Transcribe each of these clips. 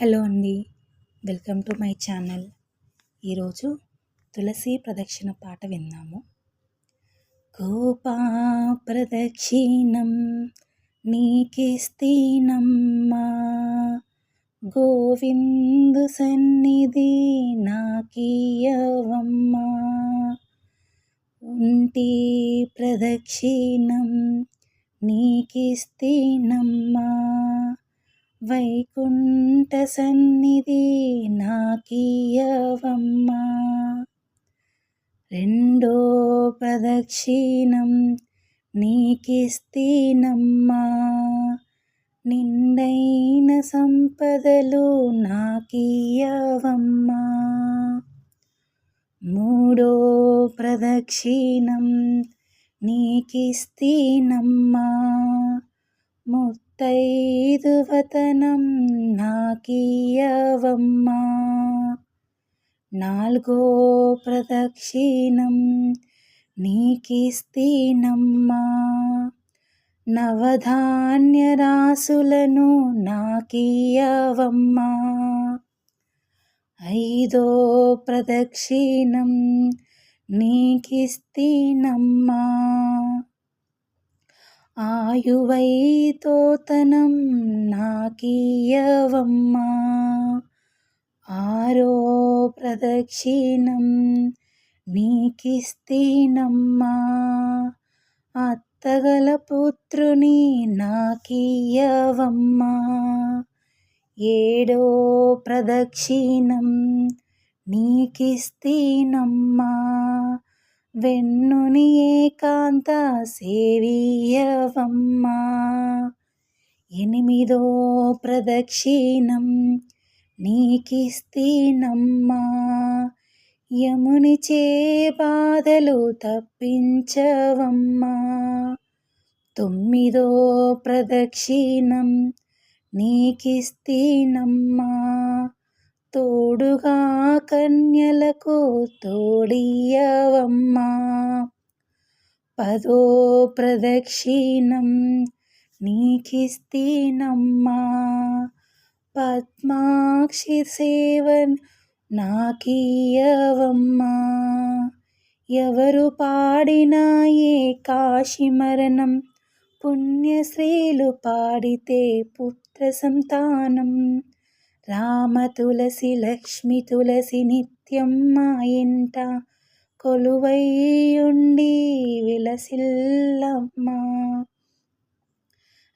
Hello అండి welcome to my channel. ఈరోజు తులసి ప్రదక్షిణ పాట విన్నాము గోపా ప్రదక్షిణం నీకిస్తీనమ్మా గోవిందు సన్నిధి నాకీయవమ్మా. ఉంటి ప్రదక్షిణం నీకిస్తీనమ్మా వైకుంఠ సన్నిధి నాకీయవమ్మా. రెండో ప్రదక్షిణం నీకిస్తీనమ్మా. నిండైన సంపదలు నాకీయవమ్మా. మూడో ప్రదక్షిణం నీకిస్తీనమ్మా. తైదువతనం నాకీయవమ్మా. నాలుగో ప్రదక్షిణం నీకిస్తీనమ్మా. నవధాన్య రాసులను నాకీయవమ్మా. ఐదో ప్రదక్షిణం నీకిస్తీనమ్మా. ఆయువైతోతనం నాకీయవమ్మా. ఆరో ప్రదక్షిణం నీకిస్తీనమ్మా. అత్తగల పుత్రుని నాకీయవమ్మా. ఏడో ప్రదక్షిణం నీకిస్తీనమ్మా. వెన్నుని ఏకాంత సేవీయవమ్మా. ఎనిమిదో ప్రదక్షిణం నీకిస్తీనమ్మా యముని చే బాధలు తప్పించవమ్మా. తొమ్మిదో ప్రదక్షిణం నీకిస్తీనమ్మా తోడుగా కన్యలకు తోడియవమ్మా పదో ప్రదక్షిణం నీకిస్తీనమ్మా. పద్మాక్షి సేవన్ నాకీయవమ్మా ఎవరు పాడినా ఏ కాశి మరణం పుణ్యశ్రీలు పాడితే పుత్ర సంతానం. రామ తులసి లక్ష్మి తులసి నిత్యం మా ఇంట కొలువై ఉండి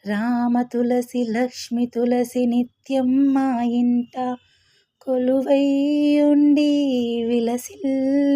రామ తులసి లక్ష్మి తులసి నిత్యం మా ఇంట కొలువై ఉండి విలసిల్ల